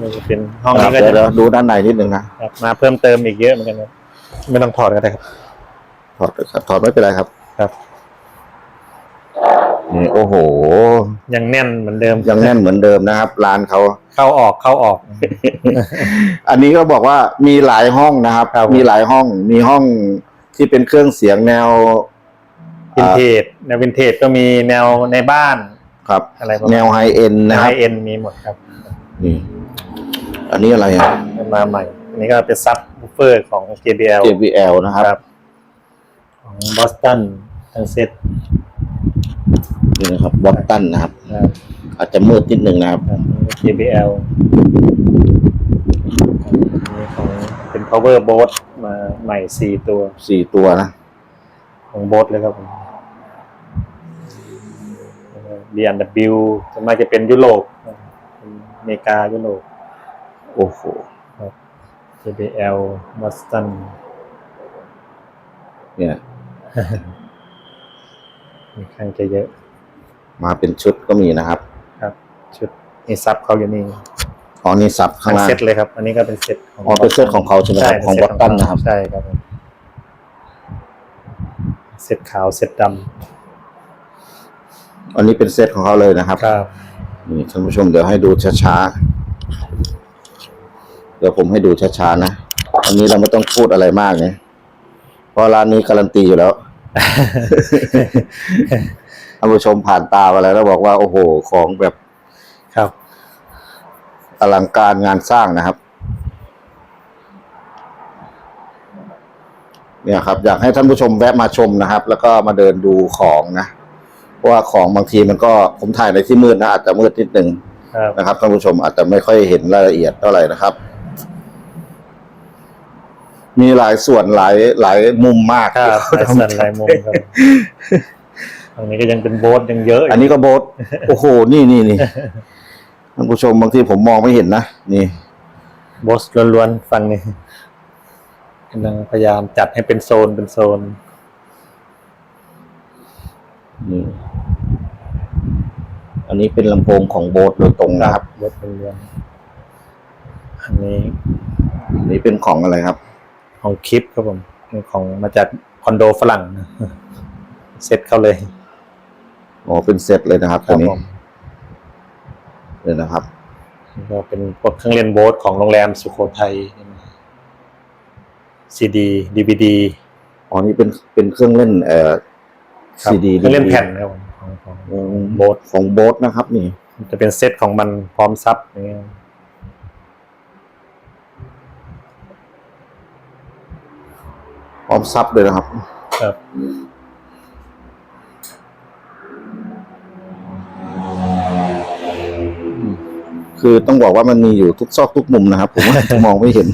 นี่จะเป็นห้องครันี้บก็เดี๋ยวจะเดี๋ยวดูด้านในนิดนึงนะครับมาเพิ่มเติมอีกเยอะเหมือนกันครับไม่ต้องถอดก็ได้ครับถอดครับถอดไม่เป็นไรครับครับนี่โอ้โห ยังแน่นเหมือนเดิม ยังแน่นเหมือนเดิมนะครับร้านเขาเข้าออกเข้าออก อันนี้ก็บอกว่ามีหลายห้องนะครับครับผมมีหลายห้อง มีห้องที่เป็นเครื่องเสียงแนววินเทจแนววินเทจก็มีแนวในบ้านครับ อะไรประมาณแนวไฮเอ็นแนนะวคไฮรับเอ็นมีหมดครับนี่ อันนี้อะไรอะ มาใหม่ อันนี้ก็เป็นซับบูฟเฟอร์ของ JBL JBL นะครับ ของบอสตันทั้งเซ็ตนี่นะครับบอตตันนะครับนะครับ อาจจะมืดนิดนึงนะครับครับ JBL มีของเป็น power boat มาใหม่สี่ตัวสี่ตัวนะ ของโบสเลยครับผม B&W ส่วนมากจะเป็นยุโรปเป็นอเมริกายุโรป โอ้โห JBL Boston เนี่ยมีข้างจะเยอะ มาเป็นชุดก็มีนะครับ ครับ ชุดนี่ซับเขาอยู่นี่อ๋อนี่ซับข้างทั้งล่างเซตเลยครับ อันนี้ก็เป็นเซตของอ๋อเป็นเซตของเขาใช่ไหมครับป็ของเซต Boston นะครับใช่ครับผมเซตขาวเซตดอันนี้เป็นเซตของเขาเลยนะครับำครับนี่ท่านผู้ชมเดี๋ยวให้ดูช้าๆ เดี๋ยวผมให้ดูช้าๆนะ อันนี้เราไม่ต้องพูดอะไรมากนะเพราะร้านนี้การันตีอยู่แล้วท่านผู้ชมผ่านตามาแล้วแล้วบอกว่า โอ้โห ของแบบครับ อลังการงานสร้างนะครับ เนี่ยครับ อยากให้ท่านผู้ชมแวะมาชมนะครับ แล้วก็มาเดินดูของนะเพราะว่าของบางทีมันก็ผมถ่ายในที่มืดนะอาจจะมืดนิดนึงครับนะครับท่านผู้ชมอาจจะไม่ค่อยเห็นรายละเอียดเท่าไหร่นะครับ มีหลายส่วนหลายหลายมุมมากครับหลายส่วนหลายมุมครับตรงนี้ก็ยังเป็นโบสยังเยอะยู่อันนี้ก็โบสโอ้โห นี่นี่นี่ท่านผู้ชมบางทีผมมองไม่เห็นนะ นี่ โบสล้วนๆฝั่งนี้กำลังพยายามจัดให้เป็นโซนเป็นโซน นี่ อันนี้เป็นลำโพงของโบสโดยตรงนะครับ โบสล้วนๆอันนี้ อันนี้เป็นของอะไรครับ ของคลิปครับผมเป็นของมาจากคอนโดฝรั่งนะเซ็ตเขาเลยอ๋อเป็นเซตเลยนะครับคตัวรับนี้ผมเลยนะครับก็เป็นพวกเครื่องเล่นโบสของโรงแรมสุโขทัยซีดีดีวีดีอ๋อนี่เป็นเป็นเครื่องเล่นเอ่อซีดีเครื่องเล่นแผ่นครับผมของของโบสของโบสนะครับ นี่มันจะเป็นเซตของมันพร้อมซับอย่างเงี้ย พร้อมซับเลยนะครับ ครับ คือต้องบอกว่ามันมีอยู่ทุกซอกทุกมุมนะครับ ผมว่ามองไม่เห็น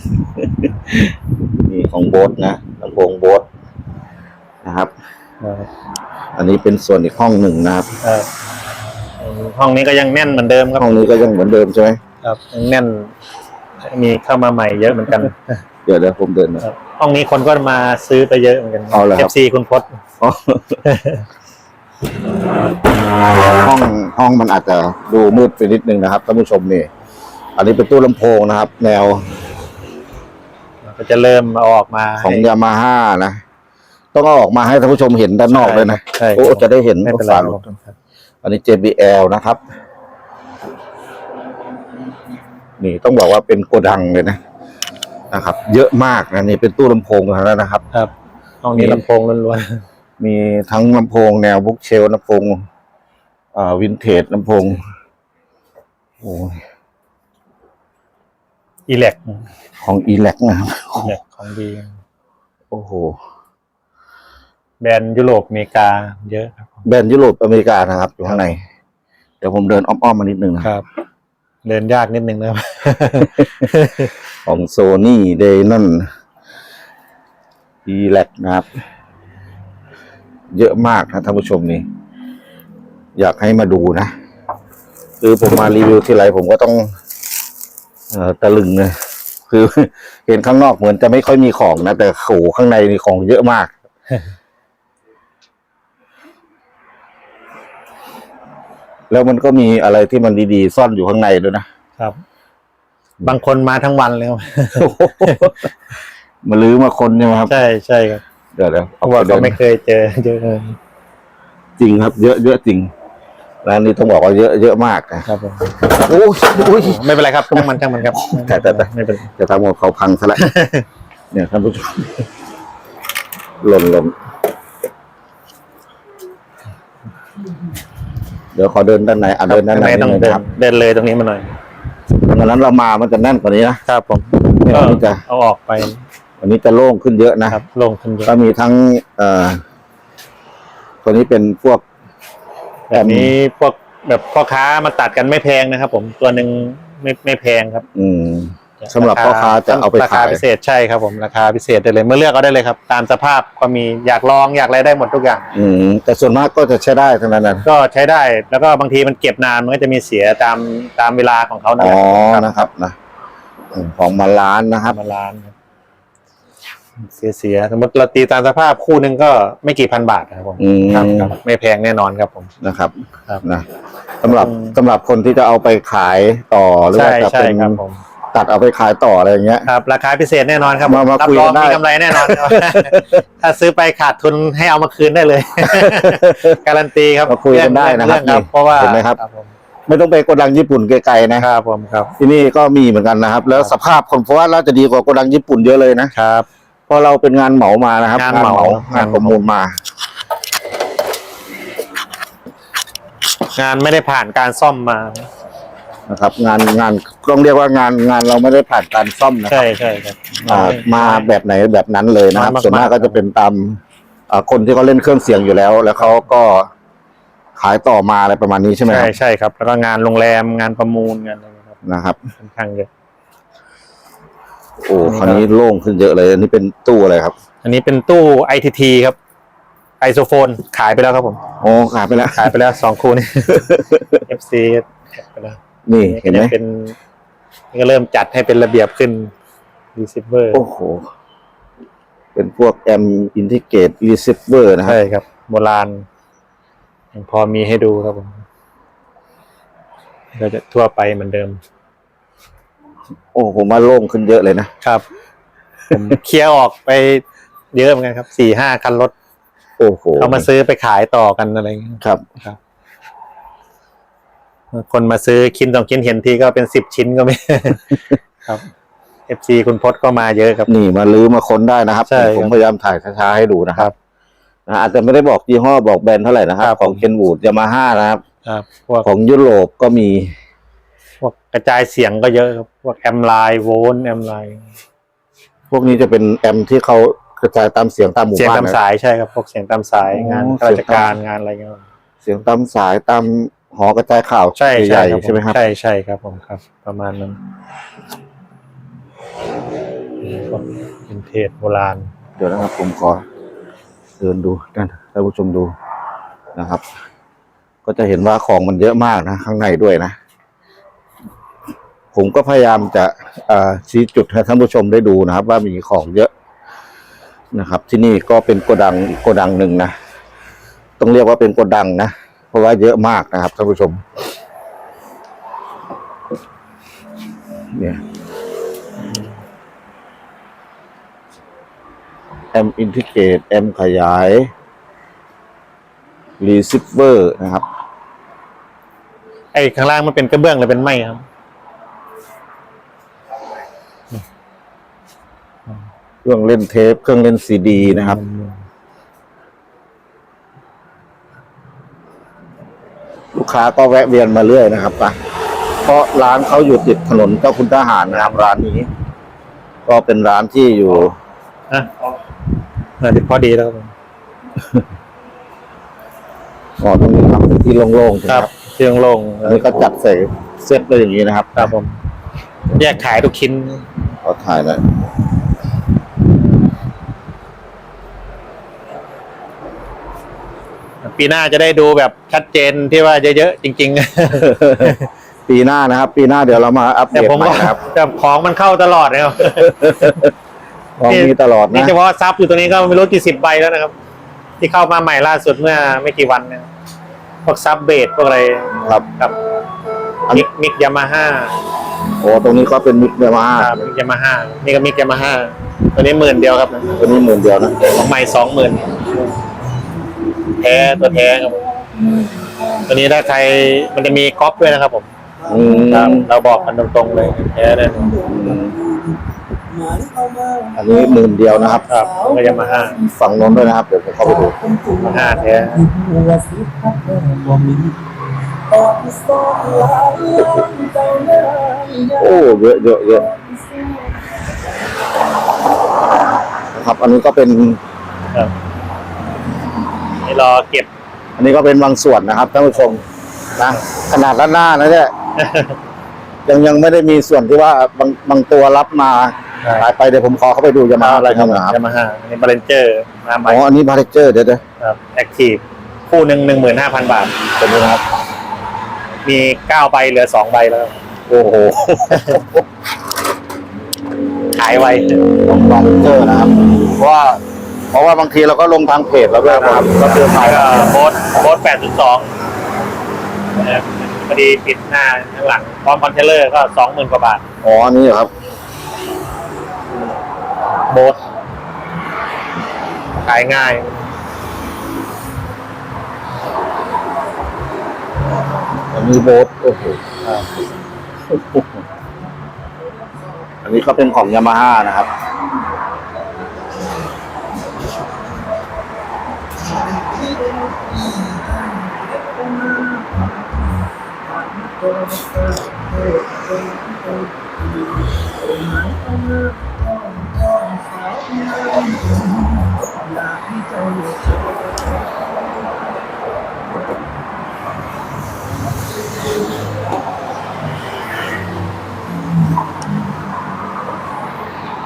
นี่ของโบสนะลำโพงโบสนะครับครับอันนี้เป็นส่วนอีกห้องหนึ่งนะครับครับห้องนี้ก็ยังแน่นเหมือนเดิมครับห้องนี้ก็ยังเหมือนเดิมใช่ไหมครับยังแน่นมีเข้ามาใหม่เยอะเหมือนกัน เดี๋ยวเดี๋ยวผมเดินมาครับห้องนี้คนก็มาซื้อไปเยอะเหมือนกันเอาเหรอครับ FC คุณพศอ๋อห้องห้องมันอาจจะดูมืดไปนิดนึงนะครับท่านผู้ชมนี่ อันนี้เป็นตู้ลำโพงนะครับ แนวก็จะเริ่มเอาออกมาของให้ยามาฮ่านะ ต้องเอาออกมาให้ท่านผู้ชมเห็นด้านนอกเลยนะ ใช่โอ้จะได้เห็นไม่เป็นไรฝาคหลุรัดบครับอันนี้ JBL นะครับ นี่ต้องบอกว่าเป็นโกดังเลยนะ นะครับ เยอะมากนะนี่เป็นตู้ลำโพงแล้วนะครับ ครับห้องนี้มีลำโพงล้วนมีทั้งลำโพงแนวบุ๊กเชลลำโพงอ่าวินเทจลำโพงโอ้ยๆอีเล็กของอีแลกนะครับอีเล็กของดี โอ้โห แบรนด์ยุโรปอเมริกา เยอะครับผมแบรนด์ยุโรปอเมริกานะครับ อยู่ข้างใน เดี๋ยวผมเดินอ้อมๆมานิดนึงนะครับ เดินยากนิดนึงนะครับ ของโซนี่เดนอนอีแลกนะครับ เยอะมากนะท่านผู้ชมนี่ อยากให้มาดูนะ คือผมมารีวิวที่ไรผมก็ต้องออตะลึงเลยคือเห็นข้างนอกเหมือนจะไม่ค่อยมีของนะ แต่โขข้างในมีของเยอะมากแล้วมันก็มีอะไรที่มันดีๆ ซ่อนอยู่ข้างในด้วยนะครับ บางคนมาทั้งวันเลยครับมาลื้อมาคนใช่ไหมครับ ใช่ใช่ครับเดี๋ยวเดี๋ยวเพราะว่าดิเขานไม่เคยเจอเยอะเลยจริงครับ เยอะเยอะจริงร้านนี้ต้องบอกว่าเยอะเยอะมากนะครับผมโอ้ยโอ้ยไม่เป็นไรครับช่างมันช่างมันครับแต่แต่แต่ไม่เป็นไรจะทำหมดเขาพังซะแล้วเนี่ยท่านผู้ชมหล่นหล่นเดี๋ยวขอเดินด้านในอะเดินด้านในไม่ต้องนิดเดินึนครับเดินเลยตรงนี้มาหน่อย วันนั้นเรามามันจะแน่นกว่านี้นะครับผมเนี่ยก็วันนี้จะเอาออกไปวันนี้จะโล่งขึ้นเยอะนะครับลงขึ้นเยอะก็มีทั้งเอ่อตัวนี้เป็นพวก แบบนี้พวกแบบพ่อค้ามาตัดกันไม่แพงนะครับ ผมตัวหนึ่งไม่ไม่แพงครับ อืม สำหรับพ่อค้าจะเอาไปราคาขาย พิเศษใช่ครับผมราคาพิเศษได้เลยเมื่อเลือกเอาได้เลยครับ ตามสภาพก็มีอยากลองอยากอะไรได้หมดทุกอย่าง อืมแต่ส่วนมากก็จะใช้ได้ทั้งนั้นนะก็ใช้ได้แล้วก็บางทีมันเก็บนานมันก็จะมีเสียตามตามเวลาของเขานะอ๋อครับนะครับนะอืมของมาล้านนะครับ มาล้านครับเสียเสียสมมติเราตีตามสภาพคู่หนึ่งก็ไม่กี่พันบาทนะครับผมอืม ครับครับไม่แพงแน่นอนครับผม นะครับครับ นะสำหรับอืมสำหรับคนที่จะเอาไปขายต่อหรือใช่ว่าจะใช่เป็น ครับผม ตัดเอาไปขายต่ออะไรอย่างเงี้ย ครับ ราคาพิเศษแน่นอนครับมามารับคุยรกัองนได้ มีกำไรแน่นอนครับ ถ้าซื้อไปขาดทุนให้เอามาคืนได้เลย การันตีครับมาคุยกันได้นะครับเองนี่เพราะว่าเห็นไหมครับ ผมไม่ต้องไปโกดังญี่ปุ่นไกลๆนะครับผมครับที่นี่ก็มีเหมือนกันนะครับ แล้วสภาพคนเพราะว่าเราจะดีกว่าโกดังญี่ปุ่นเยอะเลยนะครับ เพราะเราเป็นงานเหมามานะครับงานเหมางางานนเหมา ประมูลมา งานไม่ได้ผ่านการซ่อมมา นะครับ งานงานต้องเรียกว่างานงานเราไม่ได้ผ่านการซ่อมนะครัใช่บใช่ครับ อ่ามาแบบไหนแบบนั้นเลยนะครับมากๆ ส่วนมากก็จะเป็นตามอ่าคนที่เขาเล่นเครื่องเสียงอยู่แล้ว แล้วเขาก็ขายต่อมาอะไรประมาณนี้ใช่ไหมคใช่รับใช่ครับ แล้วก็งานโรงแรมงานประมูลงานอะไรครับนะครับ ค่อนข้างเยอะ โอ้อันนี้ก็คราวนี้โล่งขึ้นเยอะเลย อันนี้เป็นตู้อะไรครับอันนี้เป็นตู้ ITT ครับไอโซโฟนขายไปแล้วครับผม โอ้ขายไปแล้ว ขายไปแล้วสองคู่นี่ FC ขายไปแล้ว นี่เห็นไหมก็จะเป็นนี่ก็เริ่มจัดให้เป็นระเบียบขึ้น receiver โอ้โห เป็นพวกแอมอินทิเกตรีเซิเวอร์นะครับใช่ครับโบราณยังพอมีให้ดูครับผมก็จะทั่วไปเหมือนเดิม โอ้ผมว่าโล่งขึ้นเยอะเลยนะครับ ผมเคลียร์ออกไปเยอะเหมือนกันครับสี่ห้าคันรถโอ้โหเขามาซื้อไปขายต่อกันอะไรอย่างเงี้ยครับครับ คนมาซื้อชิ้นสองชิ้นเห็นทีก็เป็นสิบชิ้นก็ไม่ครับ FC คุณพจน์ก็มาเยอะครับ นี่มาลื้อมาค้นได้นะครับ ใช่ครับผมพยายามถ่ายช้าๆให้ดูนะคครัรับบนะอาจจะไม่ได้บอกยี่ห้อบอกแบรนด์เท่าไหร่นะครับ ครับ ของเคนวูดยามาฮ่านะครับ ครับพวกของยุโรปก็มี พวกกระจายเสียงก็เยอะครับพวกแอมไลน์โวลต์แอมไลน์พวกนี้จะเป็นแอมที่เขากระจายตามเสียงตามหมู่เสียงบ้านตามนะ สายใช่ครับพวกเสียงตามสายอ๋องานเสีรายงชตามการงานอะไรเงี้ย เสียงตามสายตาม หอกระจายข่าวใช่ใหใช่ญ่ครับๆใช่ไหมครับ ใช่ใช่ครับผมครับ ประมาณนั้นพวกเป็นเทศโบราณ เดี๋ยวนะครับผมขอเดินดูกันท่านผู้ชมดูนะครับ ก็จะเห็นว่าของมันเยอะมากนะ ข้างในด้วยนะ ผมก็พยายามจะเอ่อชี้จุดให้ท่านผู้ชมได้ดูนะครับ ว่ามีของเยอะนะครับ ที่นี่ก็เป็นโกดังอีกโกดังหนึ่งนะ ต้องเรียกว่าเป็นโกดังนะเพ ราะว่าเยอะมากนะครับท่านผู้ชม เนี่ยแอมอินทิเกตแอมขยายรีซิเวอร์นะครับ ไอ้ข้างล่างมันเป็นกระเบื้องหรือเป็นไม้ครับ เครื่องเล่นเทป เครื่องเล่นซีดีนะครับ ลูกค้าก็แวะเวียนมาเรื่อยนะครับปะเพราะร้านเขาอยู่ติดถนนเจ้าคุณทหารนะครับร้านนี้ ก็เป็นร้านที่อยู่อะเออพอดีแล้วครับผมอ๋อตรงนี้ทำเป็นที่โล่งๆใช่ไหมคครัรับบเครื่องลงอันนี้ก็จัดใส่เซตเลยอย่างนี้นะครับครับผม แยกขายทุกชิ้นขอถ่ายหน่อ ปีหน้าจะได้ดูแบบชัดเจนที่ว่าเยอะๆจริงปีหน้านะครับ ปีหน้าเดี๋ยวเรามาอัปๆเดแต่ตผมใหม่ก็นะครับแต่ของมันเข้าตลอดเลยครับ ของมีตลอดนี่นะ เฉพาะซับอยู่ตรงนี้ก็ไม่รู้กี่สิบใบแล้วนะครับ ที่เข้ามาใหม่ล่าสุดเมื่อไม่กี่วันเนี่ยพวกซับเบสพวกอะไรครับ กับอันมิกมิกยามาฮ่าโอ้ตรงนี้ก็เป็นมิกเดมาครับยามาฮ่านี่ก็มียามาฮ่าตัวนี้หมื่นเดียวครับ ตัวนี้หมื่นเดียวนะของใหม่สองหมื่น แท้ตัวแท้ครับผมตัวนี้ถ้าใครมันจะมีก๊อปด้วยนะครับ ผมอืมครับเราบอกกันตรงๆเลยแท้เลยอันนี้หมื่นเดียวนะครับ ครับก็ยามาฮ่าฝั่งโน้นด้วยนะครับ เดี๋ยวผมเข้าไปดู มาฮ่าแท้ โอ้เยอะเยอะเยอะนะครับ อันนี้ก็เป็นครับ นี่รอเก็บ อันนี้ก็เป็นบางส่วนนะครับท่านผู้ชมนะขนาดด้านหน้านะเนี่ยยังยังไม่ได้มีส่วนที่ว่าบางบางตัวรับมาใช่ขายไปเดี๋ยวผมขอเข้าไปดูจะมาอะไรครับนะครับยามาฮ่าอันนี้บาเลนเจอร์มาใหม่อ๋ออันนี้บาร์เจอร์เดี๋ยวเดี๋ยวครับแอคทีฟคู่หนึ่งหนึ่งหมื่นห้าพันบาทตัวนี้นะครับ มีเก้าใบเหลือสองใบแล้วครับโอ้โหขายไว ของบาร์เจอร์นะครับเพราะว่า เพราะว่าบางทีเราก็ลงทางเพจเราด้วยนะครับก็เตือนภัยแล้วก็โบ๊ทโบ๊ทแปดสองพอดีปิดหน้าข้างหลังพร้อมคอนเทนเลอร์ก็สองหมื่นกว่าบาทอ๋ออันนี่เหรอครับโบ๊ทขายง่าย อันนี้โบ๊ทโอ้โหอันนี้ก็เป็นของยามาฮ่านะครับ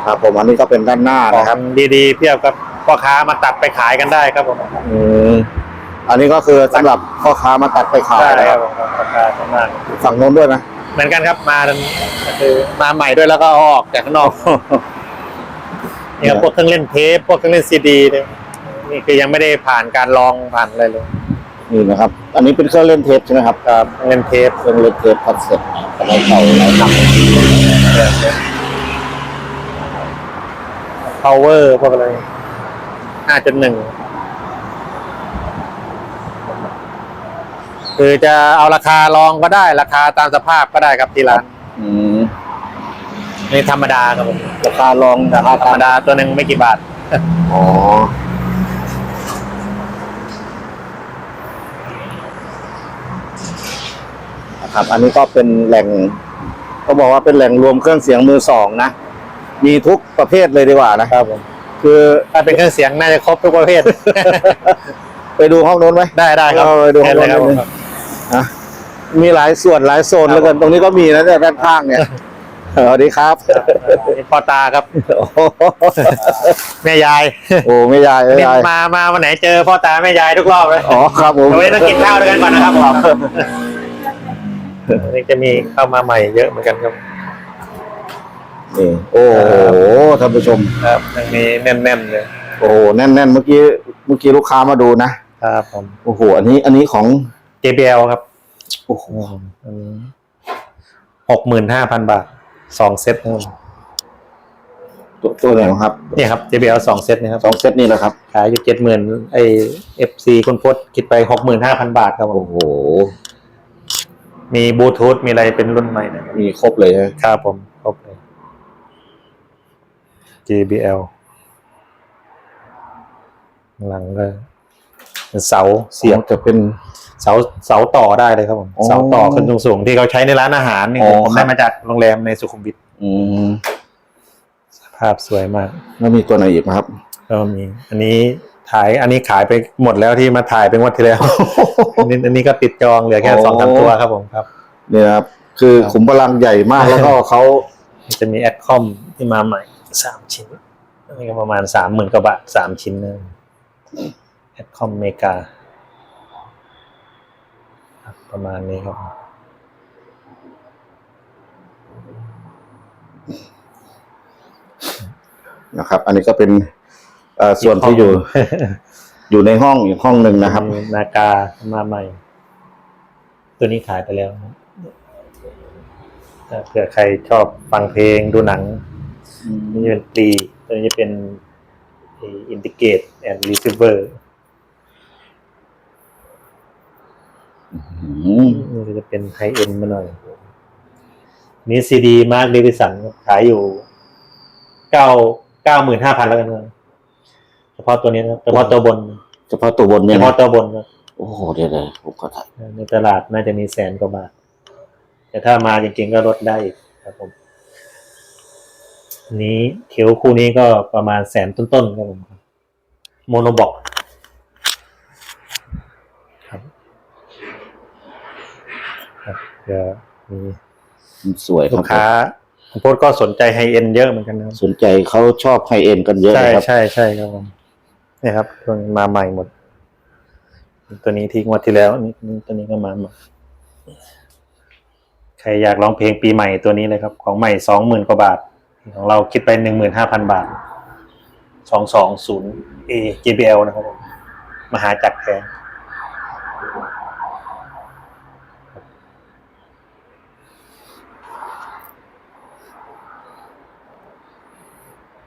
ครับผมอันนี้ก็เป็นด้านหน้าขอนะครับงดีๆ เพียบกับพ่อค้ามาตัดไปขายกันได้ครับผม อืม อันนี้ก็คือสำหรับพ่อค้ามาตัดไปขายนะคครับบผมราาประาณฝั่งโน้นด้วยนะ เหมือนกันครับมาคือมาใหม่ด้วยแล้วก็ออกจากข้างนอกเนี่ยพวกเครื่องเล่นเทปพวกเครื่องเล่นซีดีเนี่ยนี่คือยังไม่ได้ผ่านการลองผ่านอะไรเลยนี่นะครับ อันนี้เป็นเครื่องเล่นเทปใช่ไหมครับครับเล่นเทปเครื่องเล่นเทปพัดเสร็จต์สมัยเก่าหลายต่าง power พวกอะไร5.1 คือจะเอาราคาลองก็ได้ราคาตามสภาพก็ได้ครับที่ร้านอืมนี่ธรรมดาครับผมราคาลองราคาธรรมดาตัวหนึ่งไม่กี่บาทอ๋อนะครับ อันนี้ก็เป็นแหล่งเขาบอกว่าเป็นแหล่งรวมเครื่องเสียงมือสองนะ มีทุกประเภทเลยดีกว่านะครับผมคือถ้าเป็นเครื่องเสียงน่าจะครบทุกประเภท ไปดูห้องโน้นไหมได้ได้ครับเอาไปดูข้างบนเชิญเลยครับนิดนึงผม อะมีหลายส่วนหลายโซนครับแล้วกันตรงนี้ก็มีนะเนี่ยด้านข้างเนี่ยสวัสดีครับนี่พ่อตาครับโอ้โหแม่ยาย โอ้ไม่ยายไม่นี่ยายมามาวันไหนเจอพ่อตาแม่ยายทุกรอบเลยอ๋อครับผมวันนี้ต้องกินข้าวด้วยกันก่อนนะครับผมวันนี้จะมีเข้ามาใหม่เยอะเหมือนกันครับนี่โอ้โหท่านผู้ชมครับยังมีแน่นๆเลยโอ้โหแน่นๆเมื่อกี้เมื่อกี้ลูกค้ามาดูนะครับผมโอ้โหอันนี้อันนี้ของ JBL ครับโอ้โหหกหมื่นห้าพันบาทสองเซตนะครับตัวตัวไหนครับเนี่ยครับ JBL สองเซตนะครับสองเซตนี่แหละครับขายอยู่เจ็ดหมื่นไอ FC คุณพจน์คิดไปหกหมื่นห้าพันบาทครับผโอ้มโห มีบลูทูธมีอะไรเป็นรุ่นใหม่นะครับมีครบเลยใช่ไหมครับผมครบเลย JBL ข้างหลังก็เป็นเสาเสียบจะเป็น เสาเสาต่อได้เลยครับผมอ๋อเสาต่อขึ้นสูงๆที่เขาใช้ในร้านอาหารนี่อ๋อผมครัได้บมาจากโรงแรมในสุขุมวิทอืมภาพสวยมากแล้วมีตัวไหนอีกไหมครับก็มีอันนี้ถ่ายอันนี้ขายไปหมดแล้วที่มาถ่ายเป็นวันที่แล้วอันนี้อันนี้ก็ติดจองเหลือแค่โอ้สองสามตัวครับผมครับเนี่ยนะครับ คือครับขุมพลังใหญ่มากแล้วก็เขาจะมีแอดคอมที่มาใหม่สามชิ้นอันนี้ก็ประมาณสามหมื่นกว่าบาทสามชิ้นนะแอดคอมเมกาครับ ประมาณนี้ครับ นะครับ อันนี้ก็เป็นเอ่อส่วนที่อยู่ อยู่ในห้องอีกห้องหนึ่งนะครับ มีนากามาใหม่ ตัวนี้ขายไปแล้วนะเผื่อใครชอบฟังเพลงดูหนังนี่จะเป็นปรีตัวนี้จะเป็นอินดิเกตแอนด์รีเซิเวอร์ อืม นี่ก็จะเป็นไฮเอ็นมาหน่อย นี่ซีดีมาร์คเดวิสันขายอยู่เก้าเก้าหมื่นห้าพันแล้วกันนะเฉพาะตัวนี้นะเฉพาะตัวบน เฉพาะตัวบนเฉเนี่ยนะพาะตัวบนนะโอ้โหเดี๋ยวๆผมขอถ่ายในตลาดน่าจะมีแสนกว่าบาท แต่ถ้ามาจริงๆก็ลดได้อีกครับผม นี้เขียวคู่นี้ก็ประมาณแสนต้นๆครับผม โมโนบอกครับ ครับเดี๋ยวมีสวยคลูรับกค้าผมโพสก็สนใจไฮเอ็นเยอะเหมือนกันนะครับ สนใจเขาชอบไฮเอ็นกันเยอะใช่นะครับ ใช่ใช่ครับผมนี่ครับตัวนี้มาใหม่หมด ตัวนี้ทิ้งวัดที่แล้วนี่นี่ตัวนี้ก็มาใหม่ใครอยากร้องเพลงปีใหม่ตัวนี้เลยครับ ของใหม่สองหมื่นกว่าบาท ของเราคิดไปหนึ่งหมื่นห้าพันบาทสองสองศูนย์เอ JBL นะครับผมมหาจักรแท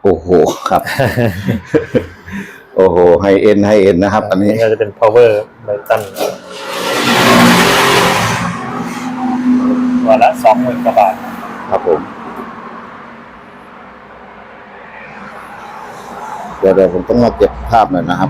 โอ้โหครับ โอ้โหไฮเอ็นไฮเอ็นนะครับ อันนี้ก็จะเป็น power ไบตันวันละสองหมื่นกว่าบาท ครับผมเดี๋ยวเดี๋ยวผมต้องมาเก็บภาพหน่อยนะครับ